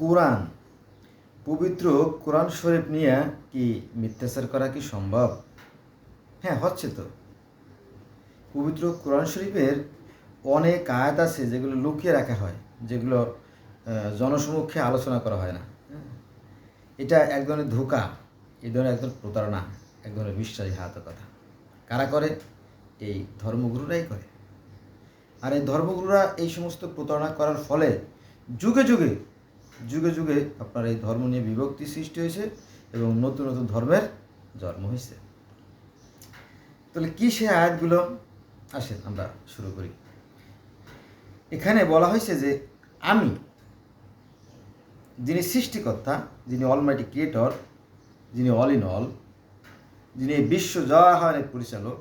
কোরআন। পবিত্র কোরআন শরীফ নিয়ে কি মিথ্যাচার করা কি সম্ভব? হ্যাঁ হচ্ছে তো। পবিত্র কোরআন শরীফের অনেক আয়াত আছে যেগুলো লুকিয়ে রাখা হয়, যেগুলো জনসমক্ষে আলোচনা করা হয় না? এটা এক ধরনের ধোকা, এ ধরনের এক ধরনের প্রতারণা, এক ধরনের বিশ্বাসঘাতকতা। কারা করে? এই ধর্মগুরুরাই করে। আর এই ধর্মগুরুরা এই সমস্ত প্রতারণা করার ফলে যুগে যুগে যুগে যুগে আপনার এই ধর্ম নিয়ে বিভক্তি সৃষ্টি হয়েছে এবং নতুন নতুন ধর্মের জন্ম হয়েছে। তাহলে কি সে আয়াতগুলো? আসেন আমরা শুরু করি। এখানে বলা হয়েছে যে আমি, যিনি সৃষ্টিকর্তা, যিনি অলমাইটি ক্রিয়েটর যিনি অল ইন অল যিনি বিশ্ব জওয়াহরের পরিচালক,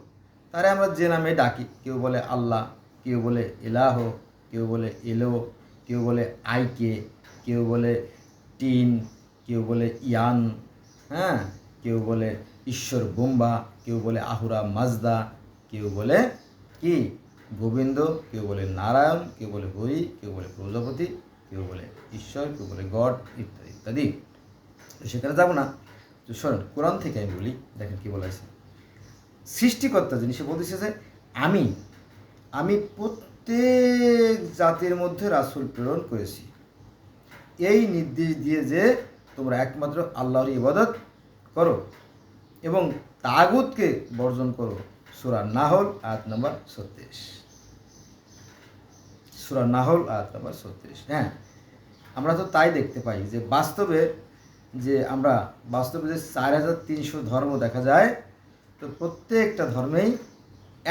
তারে আমরা যে নামে ডাকি, কেউ বলে আল্লাহ, কেউ বলে এলাহ, কেউ বলে এলো, কেউ বলে আইকে কেউ বলে টিন কেউ বলে ইয়ান হ্যাঁ কেউ বলে ঈশ্বর বোম্বা কেউ বলে আহুরা মাজদা কেউ বলে কি গোবিন্দ কেউ বলে নারায়ণ কেউ বলে হরি কেউ বলে প্রজাপতি কেউ বলে ঈশ্বর কেউ বলে গড ইত্যাদি ইত্যাদি তো সেখানে যাব না তো শোনেন কোরআন থেকে আমি বলি দেখেন কি বলেছে সৃষ্টিকর্তা যিনি সে বলতেছে যে আমি আমি প্রত্যেক জাতির মধ্যে রাসুল প্রেরণ করেছি এই নির্দেশ দিয়ে যে তোমরা একমাত্র আল্লাহর ইবাদত করো এবং তাগুতকে বর্জন করো। সুরা নাহল, আয়াত নম্বর ছত্রিশ। সুরা নাহল, আয়াত নম্বর ছত্রিশ। হ্যাঁ আমরা তো তাই দেখতে পাই যে বাস্তবে যে আমরা বাস্তবে যে চার হাজার তিনশো ধর্ম দেখা যায়, তো প্রত্যেকটা ধর্মেই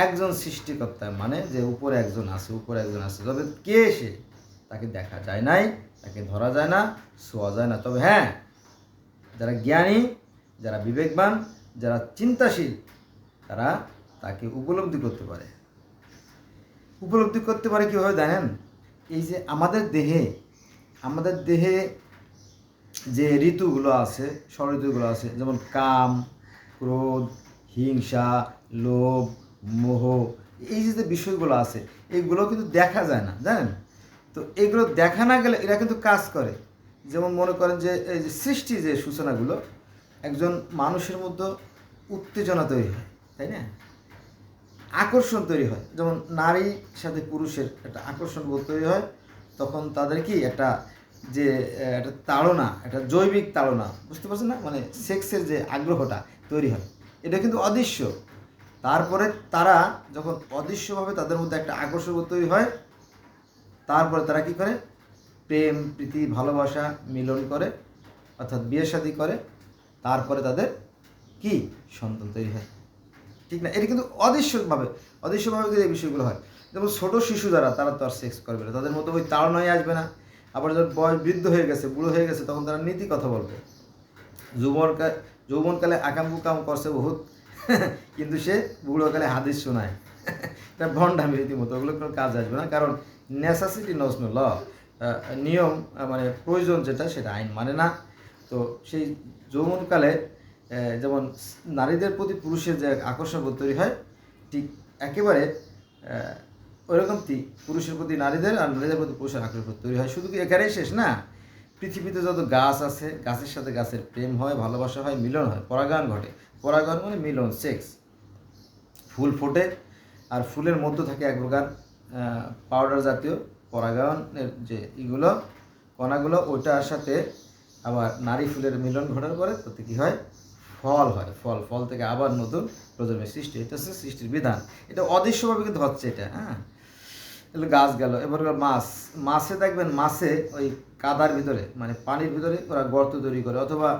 একজন সৃষ্টিকর্তা মানে যে উপরে একজন আছে, উপরে একজন আছে, তবে কে সে তাকে দেখা যায় নাই। তাকে ধরা যায় না, শোয়া যায় না। তবে হ্যাঁ যারা জ্ঞানী, যারা বিবেকবান, যারা চিন্তাশীল, তারা তাকে উপলব্ধি করতে পারে। উপলব্ধি করতে পারে কীভাবে জানেন? এই যে আমাদের দেহে আমাদের দেহে যে ঋতুগুলো আছে ষড়ঋতুগুলো আছে, যেমন কাম, ক্রোধ, হিংসা, লোভ, মোহ, এই যে যে বিষয়গুলো আছে এইগুলো কিন্তু দেখা যায় না, জানেন? তো এগুলো দেখা না গেলে এরা কিন্তু কাজ করে। যেমন মনে করেন যে, এই যে সৃষ্টি যে সূচনাগুলো, একজন মানুষের মধ্যে উত্তেজনা তৈরি হয়, তাই না? আকর্ষণ তৈরি হয়। যেমন নারীর সাথে পুরুষের একটা আকর্ষণ বোধ তৈরি হয়, তখন তাদের কি একটা যে, একটা তাড়না, একটা জৈবিক তাড়না, বুঝতে পারছেন না? মানে সেক্সের যে আগ্রহটা তৈরি হয়, এটা কিন্তু অদৃশ্য। তারপরে তারা যখন অদৃশ্যভাবে তাদের মধ্যে একটা আকর্ষণ তৈরি হয় তারপরে তারা কি করে? প্রেম, প্রীতি, ভালোবাসা মিলন করে, অর্থাৎ বিয়ে শাদী করে। তারপরে তাদের কি? সন্তান তৈরি হয়। ঠিক না? এটা কিন্তু অদৃশ্যভাবে অদৃশ্যভাবে যদি এই বিষয়গুলো হয়, যেমন ছোট শিশু যারা, তারা তো আর সেক্স করবে না। তাদের মধ্যে ওই তাড়নায় আসবে না। আবার যখন বয়স বৃদ্ধ হয়ে গেছে, বুড়ো হয়ে গেছে, তখন তারা নীতি কথা বলবে। যৌবনকাল যৌবনকালে আকাম কুকাম করছে বহুত, কিন্তু সে বুড়োকালে হাদিস শোনায়। এটা ভণ্ডামি রীতিমতো ওগুলো কোনো কাজ আসবে না। কারণ নেসাসিটি নস নো ল নিয়ম মানে প্রয়োজন যেটা, সেটা আইন মানে না। তো সেই যৌবনকালে যেমন নারীদের প্রতি পুরুষের যে আকর্ষণ তৈরি হয়, ঠিক একেবারে ওইরকম ঠিক পুরুষের প্রতি নারীদের আর নারীদের প্রতি পুরুষের আকর্ষণ তৈরি হয়। শুধু কি এখানেই শেষ না? পৃথিবীতে যত গাছ আছে, গাছের সাথে গাছের প্রেম হয়, ভালোবাসা হয়, মিলন হয়, পরাগায়ন ঘটে। পরাগায়ন মানে মিলন, সেক্স। ফুল ফোটে, আর ফুলের মধ্যে থাকে এক প্রকার পাউডার জাতীয় পরাগায়নের যে ইগুলো কণাগুলো, ওইটার সাথে আবার নারী ফুলের মিলন ঘটার পরে তাতে কী হয়? ফল হয়, ফল ফল থেকে আবার নতুন প্রজন্মের সৃষ্টি, এটা হচ্ছে সৃষ্টির বিধান। এটা অদৃশ্যভাবে কিন্তু হচ্ছে এটা হ্যাঁ? তাহলে গাছ গেল, এবার মাছ। মাছে দেখবেন, মাছে ওই কাদার ভিতরে মানে পানির ভিতরে ওরা গর্ত তৈরি করে, অথবা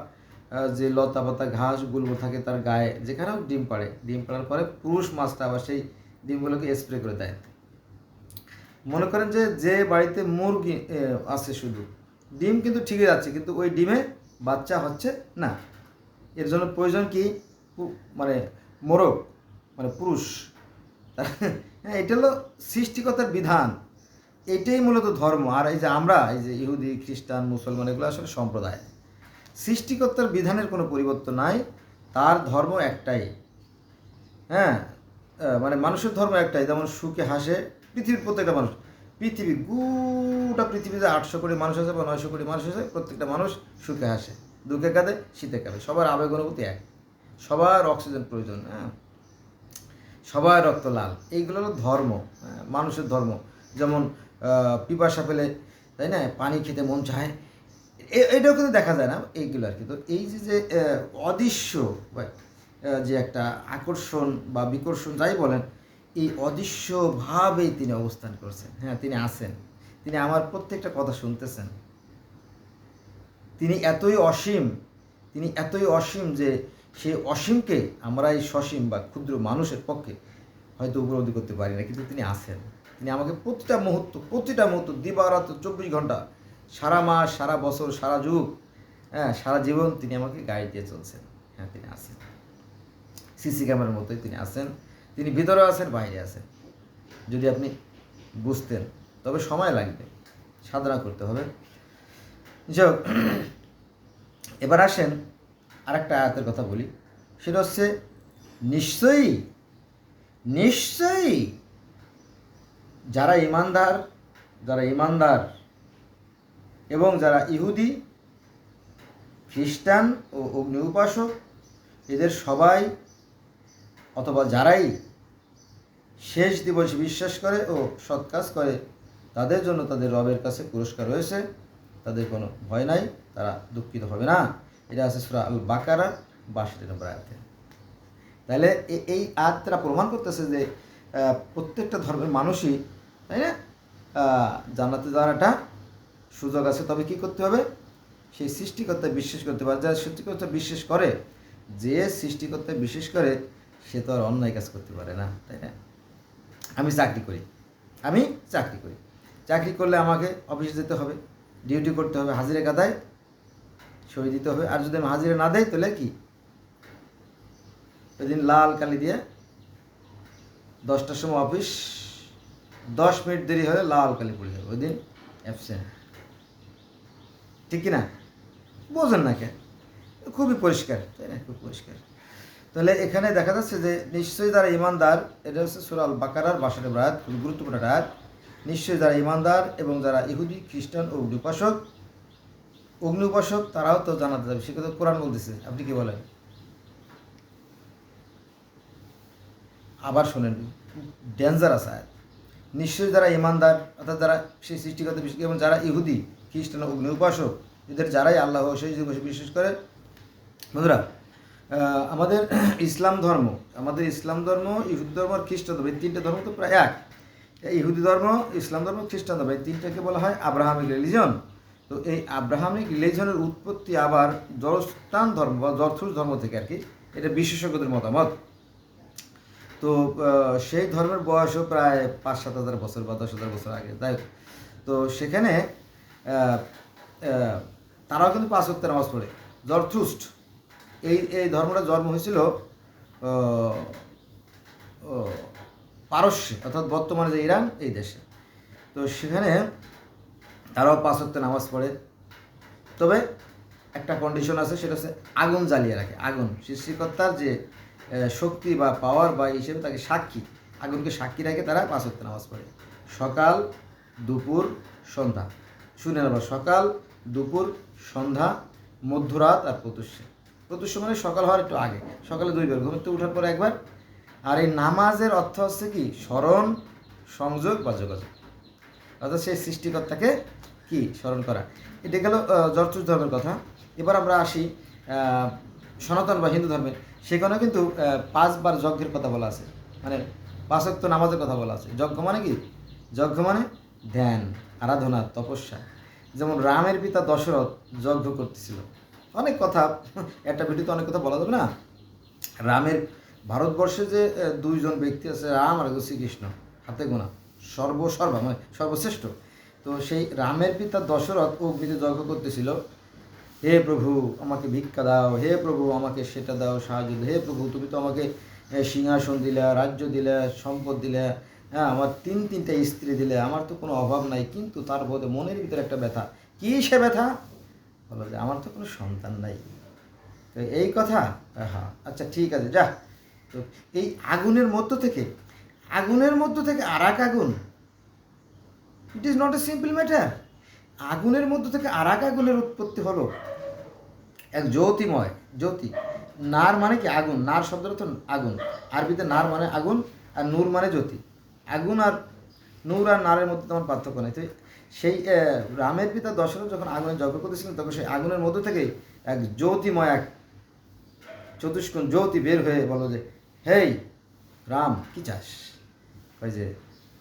যে লতা পাতা ঘাস, গুলবো থাকে তার গায়ে, যেখানেও ডিম পাড়ে। ডিম পাড়ার পরে পুরুষ মাছটা আবার সেই ডিমগুলোকে স্প্রে করে দেয়। মনে করেন যে যে বাড়িতে মুরগি আছে শুধু, ডিম কিন্তু ঠিকই যাচ্ছে কিন্তু ওই ডিমে বাচ্চা হচ্ছে না। এর জন্য প্রয়োজন কি? মানে মোরগ মানে পুরুষ। হ্যাঁ এটা হলো সৃষ্টিকতার বিধান। এটাই মূলত ধর্ম। আর এই যে আমরা, এই যে ইহুদি, খ্রিস্টান, মুসলমান, এগুলো আসলে সম্প্রদায়। সৃষ্টিকর্তার বিধানের কোনো পরিবর্তন নাই, তার ধর্ম একটাই। হ্যাঁ মানে মানুষের ধর্ম একটাই, যেমন সুখে হাসে পৃথিবীর প্রত্যেকটা মানুষ। পৃথিবী গোটা পৃথিবীতে আটশো কোটি মানুষ আছে বা নয়শো কোটি মানুষ আছে প্রত্যেকটা মানুষ সুখে হাসে দুঃখে কাঁদে শীতে কাঁদে। সবার আবেগ অনুভূতি এক। সবার অক্সিজেন প্রয়োজন হ্যাঁ? সবার রক্ত লাল। এইগুলো হলো ধর্ম হ্যাঁ, মানুষের ধর্ম। যেমন পিপাসা পেলে তাই না? পানি খেতে মন চায়। এটাও কিন্তু দেখা যায় না এইগুলো আর কি। তো এই যে যে অদৃশ্য যে একটা আকর্ষণ বা বিকর্ষণ যাই বলেন এই অদৃশ্যভাবেই তিনি অবস্থান করছেন। হ্যাঁ তিনি আছেন। তিনি আমার প্রত্যেকটা কথা শুনতেছেন। তিনি এতই অসীম, তিনি এতই অসীম যে সেই অসীমকে আমরা এই সসীম বা ক্ষুদ্র মানুষের পক্ষে হয়তো উপলব্ধি করতে পারি না, কিন্তু তিনি আছেন। তিনি আমাকে প্রতিটা মুহূর্ত প্রতিটা মুহূর্ত দিবারাত চব্বিশ ঘণ্টা, সারা মাস, সারা বছর, সারা যুগ হ্যাঁ সারা জীবন তিনি আমাকে গাইড দিয়ে চলছেন। হ্যাঁ তিনি আছেন। সিসি ক্যামেরার মতোই তিনি আছেন। তিনি ভিতরে আছেন, বাইরে আছেন। যদি আপনি বুঝতেন, তবে সময় লাগবে, সাধনা করতে হবে। যাই এবার আসেন আরেকটা আয়াতের কথা বলি। সেটা হচ্ছে, নিশ্চয়ই নিশ্চয়ই যারা ইমানদার যারা ইমানদার এবং যারা ইহুদি, খ্রিস্টান ও অগ্নি উপাসক, এদের সবাই অথবা যারাই শেষ দিবসে বিশ্বাস করে ও সৎ কাজ করে, তাদের জন্য তাদের রবের কাছে পুরস্কার রয়েছে। তাদের কোনো ভয় নাই, তারা দুঃখিত হবে না। এটা আছে সুরা আল বাকারার বাষট্টি নম্বর আয়াতে। তাহলে এই আয়াতটা প্রমাণ করতেছে যে প্রত্যেকটা ধর্মের মানুষই, তাই না? জানাতে যাওয়ার সুযোগ আছে। তবে কি করতে হবে? সেই সৃষ্টিকর্তায় বিশ্বাস করতে পারে যারা সৃষ্টিকর্তা বিশ্বাস করে, যে সৃষ্টিকর্তায় বিশ্বাস করে, সে তো আর অন্যায় কাজ করতে পারে না, তাই না? আমি চাকরি করি। আমি চাকরি করি। চাকরি করলে আমাকে অফিসে যেতে হবে ডিউটি করতে হবে, হাজিরা কাদায় সই দিতে হবে। আর যদি আমি হাজিরা না দেয় তাহলে কি? ওই দিন লাল কালি দিয়ে দশটার সময় অফিস দশ মিনিট দেরি হলে লাল কালি পড়ে যাবে। ওই দিন অ্যাবসেন্ট ঠিক কি না বোঝেন না কে খুবই পরিষ্কার, তাই না? খুব পরিষ্কার। তাহলে এখানে দেখা যাচ্ছে যে নিশ্চয়ই যারা ইমানদার, এটা হচ্ছে সুরাল বাকারার বাসাটা রাত গুরুত্বপূর্ণ রাত নিশ্চয়ই যারা ইমানদার এবং যারা ইহুদি, খ্রিস্টান ও অগ্নি উপাসক অগ্নি উপাসক তারাও তো জানাতে যাবে। সে কথা কোরআন বলতেছে। আপনি কি বলেন? আবার শোনেন। ডেঞ্জারাস আয়াত। নিশ্চয়ই যারা ইমানদার, অর্থাৎ যারা সেই সৃষ্টিগত বিশ্বাস এবং যারা ইহুদি, খ্রিস্টান অগ্নি উপাসক এদের যারাই আল্লাহ সেই বিশ্বাস করে। বন্ধুরা আমাদের ইসলাম ধর্ম, আমাদের ইসলাম ধর্ম, ইহুদি ধর্ম আর খ্রিস্টান ধর্ম, এই তিনটে ধর্ম তো প্রায় এক। ইহুদি ধর্ম, ইসলাম ধর্ম, খ্রিস্টান ধর্ম, এই তিনটাকে বলা হয় আব্রাহামিক রিলিজন তো এই আব্রাহামিক রিলিজনের উৎপত্তি আবার জরস্থান ধর্ম বা জর্থুস ধর্ম থেকে আর কি, এটা বিশেষজ্ঞদের মতামত। তো সেই ধর্মের বয়সও প্রায় পাঁচ সাত হাজার বছর বা দশ হাজার বছর আগে তাই তো সেখানে তারাও কিন্তু পাঁচ ওয়াক্ত নামাজ পড়ে জরথুস্ট এই এই ধর্মটা জন্ম হয়েছিল পারস্যে, অর্থাৎ বর্তমানে যে ইরান, এই দেশে। তো সেখানে তারাও পাঁচ ওয়াক্ত নামাজ পড়ে। তবে একটা কন্ডিশন আছে, সেটা হচ্ছে আগুন জ্বালিয়ে রাখে, আগুন। সৃষ্টিকর্তার যে শক্তি বা পাওয়ার বা হিসেবে তাকে সাক্ষী, আগুনকে সাক্ষী রাখে তারা পাঁচ ওয়াক্ত নামাজ পড়ে। সকাল, দুপুর, সন্ধ্যা। শুনে নেব, সকাল, দুপুর, সন্ধ্যা, মধ্যরাত আর প্রতুষ্য প্রতুষ্য মানে সকাল হওয়ার একটু আগে, সকালে দুইবার, ঘুম থেকে উঠার পরে একবার। আর এই নামাজের অর্থ হচ্ছে কি? স্মরণ, সংযোগ বা যোগাযোগ। অর্থাৎ সেই সৃষ্টিকর্তাকে কি? স্মরণ করা। এটা গেল জর্তুস ধর্মের কথা। এবার আমরা আসি সনাতন বা হিন্দু ধর্মের। সেখানে কিন্তু পাঁচবার যজ্ঞের কথা বলা আছে। মানে পাঁচক্ত নামাজের কথা বলা আছে। যজ্ঞ মানে কি? যজ্ঞ মানে ধ্যান, আরাধনা, তপস্যা। যেমন রামের পিতা দশরথ যজ্ঞ করতেছিল। অনেক কথা। একটা ভিডিওতে অনেক কথা বলা যাবে না? রামের ভারতবর্ষে যে দুইজন ব্যক্তি আছে, রাম আর শ্রীকৃষ্ণ, হাতে গোনা, সর্বসর্বা মানে সর্বশ্রেষ্ঠ। তো সেই রামের পিতা দশরথ অগ্নিতে যজ্ঞ করতেছিল, হে প্রভু, আমাকে ভিক্ষা দাও, হে প্রভু, আমাকে সেটা দাও, সাহায্য হে প্রভু, তুমি তো আমাকে সিংহাসন দিলে, রাজ্য দিলে, সম্পদ দিলে হ্যাঁ আমার তিন তিনটা স্ত্রী দিলে, আমার তো কোনো অভাব নাই, কিন্তু তার বোধে মনের ভিতরে একটা ব্যথা। কী সে ব্যথা? বলো যে আমার তো কোনো সন্তান নাই। তো এই কথা? হ্যাঁ আচ্ছা ঠিক আছে, যা। তো এই আগুনের মধ্য থেকে, আগুনের মধ্য থেকে আর এক আগুন। It is not a simple matter আগুনের মধ্য থেকে আর এক আগুনের উৎপত্তি হলো এক জ্যোতিময়, জ্যোতি। নার মানে কি আগুন? নার শব্দটা তো আগুন। আরবিতে নার মানে আগুন আর নূর মানে জ্যোতি। আগুন আর নূর আর নারের মধ্যে তেমন পার্থক্য নেই। তো সেই রামের পিতা দশরথ যখন আগুনে যজ্ঞ করতেছিলেন, তখন সেই আগুনের মধ্য থেকে এক জ্যোতিময় এক চতুষ্কোণ জ্যোতি বের হয়ে বলো যে, হেই, রাম, কি চাস? কয় যে,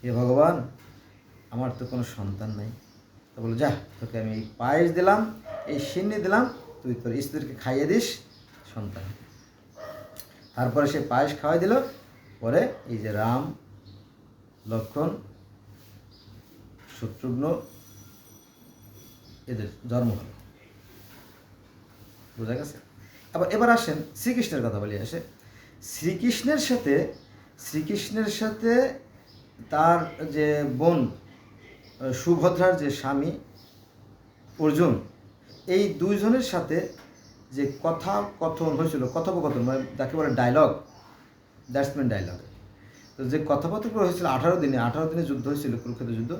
হে ভগবান, আমার তো কোনো সন্তান নাই। তো বলো যা, তোকে আমি এই পায়েস দিলাম, এই সিন্নি দিলাম, তুই তোর স্ত্রীকে খাইয়ে দিস, সন্তান। তারপরে সে পায়েস খাওয়াই দিল, পরে এই যে রাম, লক্ষণ শত্রুঘ্ন এদের জন্ম হলো। বোঝা গেছে? আবার এবার আসেন শ্রীকৃষ্ণের কথা বলি আসে। শ্রীকৃষ্ণের সাথে শ্রীকৃষ্ণের সাথে তার যে বোন সুভদ্রার যে স্বামী অর্জুন, এই দুইজনের সাথে যে কথা কথন হয়েছিল, কথোপকথন মানে যাকে বলে ডায়লগ দ্যাটসম্যান ডায়লগ তো যে কথোপকথন হয়েছিল আঠারো দিনে আঠারো দিনে যুদ্ধ হয়েছিল কুরুক্ষেত্র যুদ্ধ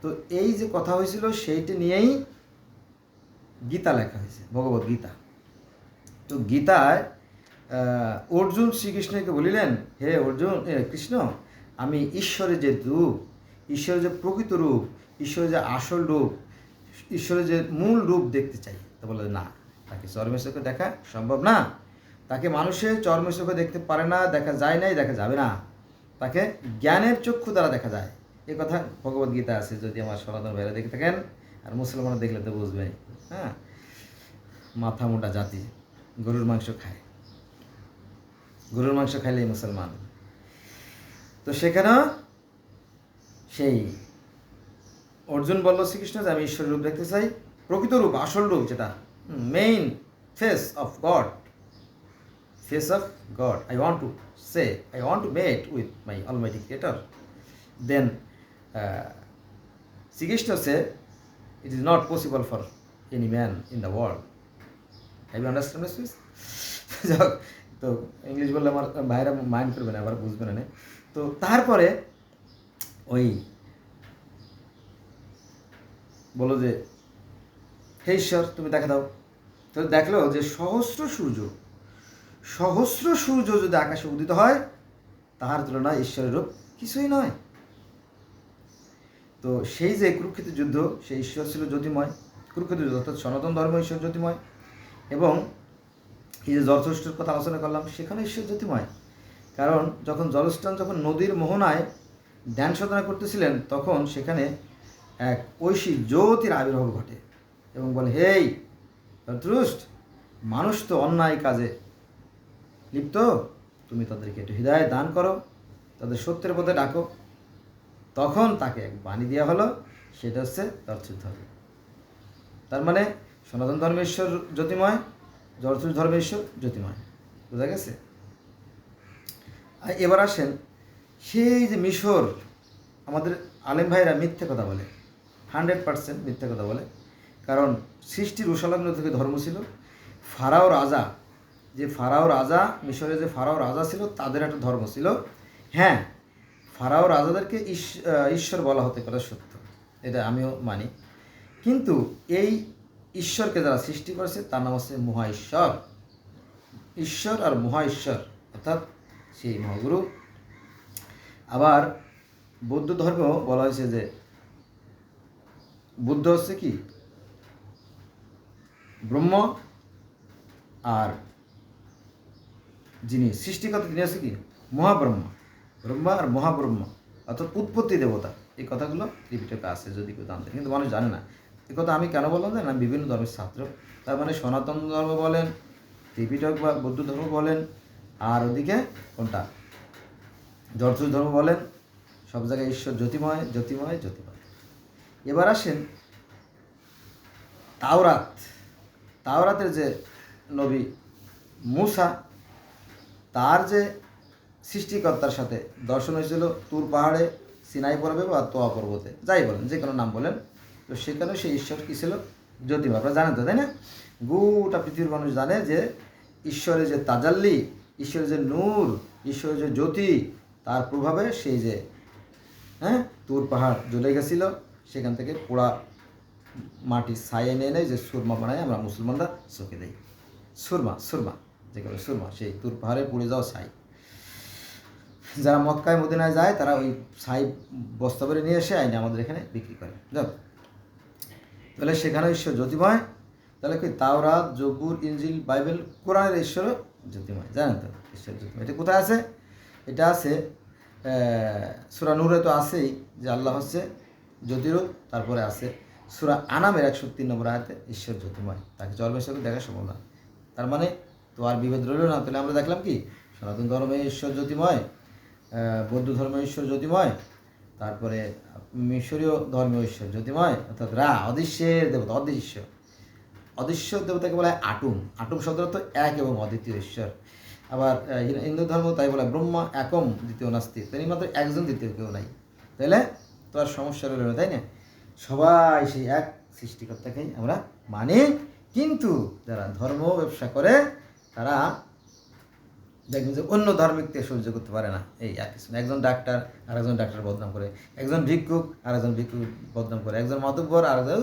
তো এই যে কথা হয়েছিল, সেইটি নিয়েই গীতা লেখা হয়েছে, ভগবত গীতা। তো গীতায় অর্জুন শ্রীকৃষ্ণকে বলিলেন, হে অর্জুন কৃষ্ণ, আমি ঈশ্বরের যে রূপ, ঈশ্বরের যে প্রকৃত রূপ, ঈশ্বরের যে আসল রূপ, ঈশ্বরের যে মূল রূপ দেখতে চাই। তো বলে, না, তাকে চোখে দেখা সম্ভব না। তাকে মানুষের চোখে দেখতে পারে না, দেখা যায় নাই, দেখা যাবে না। তাকে জ্ঞানের চক্ষু দ্বারা দেখা যায়। এ কথা ভগবত গীতা আছে, যদি আমার সনাতন ভাইরা দেখে থাকেন, আর মুসলমান দেখলে তো বুঝবে হ্যাঁ? মাথা মোটা জাতি, গরুর মাংস খায়। গরুর মাংস খাইলেই মুসলমান। তো সেখানে সেই অর্জুন বলল শ্রীকৃষ্ণ যে আমি ঈশ্বরের রূপ দেখতে চাই, প্রকৃত রূপ, আসল রূপ যেটা main face of God face of God I want to say I want to met with my almighty creator then Shrikrishna say it is not possible for any man in the world have you understand this যাক, তো English বললে আমার ভাইরা mind করবে না, আবার বুঝবে না। তো তারপরে ওই বলো যে, হে ঈশ্বর, তুমি দেখা দাও। তো দেখল যে সহস্র সূর্য সহস্র সূর্য যদি আকাশে উদিত হয়, তাহার তুলনায় ঈশ্বরের রূপ কিছুই নয়। তো সেই যে কুরুক্ষেত্র যুদ্ধ, সেই ঈশ্বর ছিল জ্যোতিময়। কুরুক্ষেত্র যুদ্ধ, অর্থাৎ সনাতন ধর্ম ঈশ্বর জ্যোতিময়। এবং এই যে জলষ্ঠের কথা আলোচনা করলাম, সেখানে ঈশ্বর জ্যোতিময়। কারণ যখন জলস্থান যখন নদীর মোহনায় ধ্যান সাধনা করতেছিলেন, তখন সেখানে এক ঐশী জ্যোতির আবির্ভাব ঘটে। এবং বলে, হেই ধৃষ্ট মানুষ তো অন্যায় কাজে লিপ্ত। তুমি তাদেরকে একটু হৃদয় দান করো, তাদের সত্যের পথে ডাকো। তখন তাকে এক বাণী দেওয়া হলো, সেটা হচ্ছে দর্শিত ধর্ম তার মানে সনাতন ধর্মেশ্বর জ্যোতিময় জর্জুর ধর্মেশ্বর জ্যোতিময়। বোঝা গেছে? আর এবার আসেন, সেই যে মিশর, আমাদের আলেম ভাইরা মিথ্যে কথা বলে। হান্ড্রেড পার্সেন্ট মিথ্যে কথা বলে। কারণ সৃষ্টির উষালগ্ন থেকে ধর্ম ছিল। ফারাও রাজা, যে ফারাও রাজা, মিশরে যে ফারাও রাজা ছিল, তাদের একটা ধর্ম ছিল। হ্যাঁ ফারাও রাজাদেরকে ঈশ্বর বলা হতে পারে সত্য। এটা আমিও মানি। কিন্তু এই ঈশ্বরকে যারা সৃষ্টি করেছে, তার নাম হচ্ছে মহা ঈশ্বর ঈশ্বর আর মহা ঈশ্বর অর্থাৎ সেই মহাগুরু। আবার বৌদ্ধ ধর্ম বলা হয়েছে যে, বুদ্ধ হচ্ছে কি? ব্রহ্ম আর যিনি সৃষ্টিকর্তা তিনি হচ্ছে কি? মহাব্রহ্ম। ব্রহ্মা আর মহাব্রহ্ম অর্থাৎ উৎপত্তি দেবতা। এই কথাগুলো ত্রিপিটকে আছে যদি কেউ জানতে। কিন্তু মানুষ জানে না। এই কথা আমি কেন বললাম জানেন? আমি বিভিন্ন ধর্মের ছাত্র। তার মানে সনাতন ধর্ম বলেন, ত্রিপিটক বা বৌদ্ধ ধর্ম বলেন, আর ওদিকে কোনটা? জর্জুর ধর্ম বলেন, সব জায়গায় ঈশ্বর জ্যোতিময় জ্যোতিময় জ্যোতিময়। এবার আসেন তাওরাত। তাওরাতের যে নবী মুসা, তার যে সৃষ্টিকর্তার সাথে দর্শন হয়েছিল, তুর পাহাড়ে, সিনাই পর্বে বা তোয়া পর্বতে, যাই বলেন, যে কোনো নাম বলেন। তো সেখানে সেই ঈশ্বর কী ছিল? জ্যোতিময় আপনারা জানেন তো, তাই না? গোটা পৃথিবীর মানুষ জানে যে ঈশ্বরের যে তাজাল্লি, ঈশ্বরের যে নূর, ঈশ্বরের যে জ্যোতি, তার প্রভাবে সেই যে হ্যাঁ তুর পাহাড় জ্বলে গেছিল, সেখান থেকে পোড়া মাটি ছাই এনে এনে যে সুরমা বানায় আমরা মুসলমানরা চোখে দেই সুরমা সুরমা যেগুলো সুরমা, সেই তুর পাহাড়ে পুড়ে যাওয়া ছাই। যারা মক্কায়, মদিনায় যায়, তারা ওই ছাই বস্তা নিয়ে এসে আইনে আমাদের এখানে বিক্রি করে। তাহলে সেখানে ঈশ্বর জ্যোতিময়। তাহলে কি তাওরা জব্বুর ইঞ্জিল বাইবেল, কোরআনের ঈশ্বর জ্যোতিময়। জানেন তো ঈশ্বর জ্যোতিময়। এটা কোথায় আছে? এটা আছে সুরা নূরে তো আছেই, যে আল্লাহ হচ্ছে জ্যোতিরূপ। তারপরে আছে সুরা আনামের একশো তিন নম্বর আয়াতে ঈশ্বর জ্যোতিময়। তাকে জন্মের সাথে দেখা সম্ভব না। তার মানে তো আর বিভেদ রইল না। তাহলে আমরা দেখলাম কি? সনাতন ধর্মে ঈশ্বর জ্যোতিময়। বৌদ্ধ ধর্ম ঈশ্বর জ্যোতিময়, তারপরে মিশরীয় ধর্ম ঈশ্বর জ্যোতিময়, অর্থাৎ রা, অদৃশ্যের দেবতা, অদৃশ্য। অদৃশ্য দেবতাকে বলা হয় আটুম। আটুম শব্দ অর্থ এক এবং অদ্বিতীয় ঈশ্বর। আবার হিন্দু- ধর্ম তাই বলে ব্রহ্মা, একম, দ্বিতীয় নাস্তি তিনি মাত্র একজন দ্বিতীয় কেউ নাই। তাইলে তো আর সমস্যা রইল তাই না? সবাই সেই এক সৃষ্টিকর্তাকেই আমরা মানি। কিন্তু যারা ধর্ম ব্যবসা করে, তারা দেখবেন যে অন্য ধার্মিককে সহ্য করতে পারে না। এই আর কিছু একজন ডাক্তার আর একজন ডাক্তার বদনাম করে, একজন ভিক্ষুক আর একজন ভিক্ষুক বদনাম করে, একজন মাতব্বর আর একজন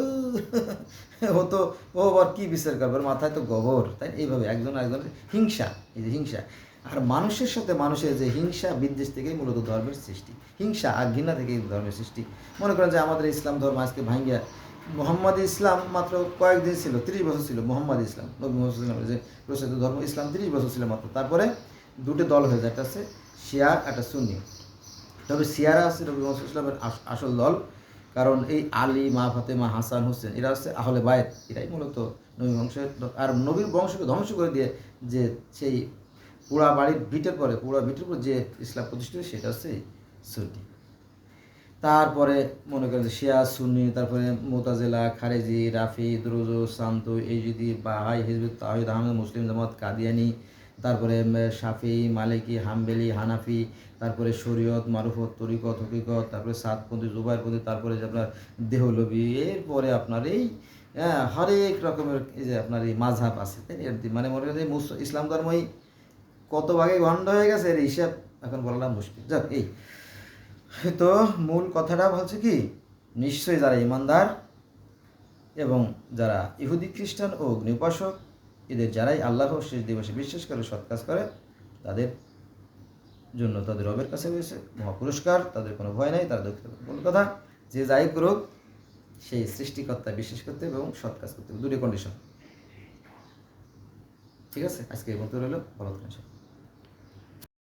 ও তো, ও আবার কি বিচার করবে? মাথায় তো গোবর, তাই এইভাবে একজন একজন হিংসা, এই যে হিংসা। আর মানুষের সাথে মানুষের যে হিংসা বিদ্বেষ থেকেই মূলত ধর্মের সৃষ্টি। হিংসা আর ঘৃণা থেকেই ধর্মের সৃষ্টি। মনে করেন যে আমাদের ইসলাম ধর্ম আজকে ভাঙ্গিয়া, মোহাম্মদ ইসলাম মাত্র কয়েকদিন ছিল, তিরিশ বছর ছিল, মোহাম্মদ ইসলাম। নবী মোহাম্মদ ইসলামের যে প্রসিদ্ধ ধর্ম, ইসলাম তিরিশ বছর ছিল মাত্র। তারপরে দুটো দল হয়ে যায়, একটা আছে শিয়া একটা সুন্নি। তবে শিয়ারা আছে মোহাম্মদ ইসলামের আস- আসল দল। কারণ এই আলী, মা ফাতেমা, হাসান, হোসেন, এরা হচ্ছে আহলে বায়েত এরাই মূলত নবী বংশের আর নবীর বংশকে ধ্বংস করে দিয়ে যে সেই পুরা বাড়ির ভিটের পরে, পুরা ভিটের পর যে ইসলাম প্রতিষ্ঠিত সেটা হচ্ছে সুন্নি। তারপরে মনে করেন শিয়া, সুন্নি, তারপরে মোতাজেলা, খারেজি, রাফি, দ্রুজ, শান্ত এইজিদি বাহাই, হিজবুত, তাহিদ আহমেদ, মুসলিম জামাত, কাদিয়ানি তারপরে শাফি, মালিকি, হাম্বেলি, হানাফি, তারপরে শরীয়ত, মারুফত, তরিকত, হকিকত, তারপরে সাতপন্থী জুবাইরপন্থী তারপরে যে আপনার দেহলবি, এরপরে আপনার এই হ্যাঁ হরেক রকমের এই যে আপনার এই মাঝহাব আছে, তাই মানে মনে করেন ইসলাম ধর্মই কত ভাগে গণ্ড হয়ে গেছে, এর হিসাব এখন বলাটা মুশকিল। যাক, এই। তো মূল কথাটা বলছে কি? নিশ্চয়ই যারা ইমানদার এবং যারা ইহুদি খ্রিস্টান ও অগ্নি উপাসক এদের যারাই আল্লাহ শেষ দিবসে বিশ্বাস করে, সৎ কাজ করে, তাদের জন্য তাদের রবের কাছে রয়েছে মহাপুরস্কার, তাদের কোনো ভয় নাই, তারা দুঃখিত কোনো কথা, যে যাই করুক, সেই সৃষ্টিকর্তা বিশ্বাস করতে এবং সৎ কাজ করতে দুটি কন্ডিশন ঠিক আছে? আজকে এই মতো রইল। ভালো থাকেন।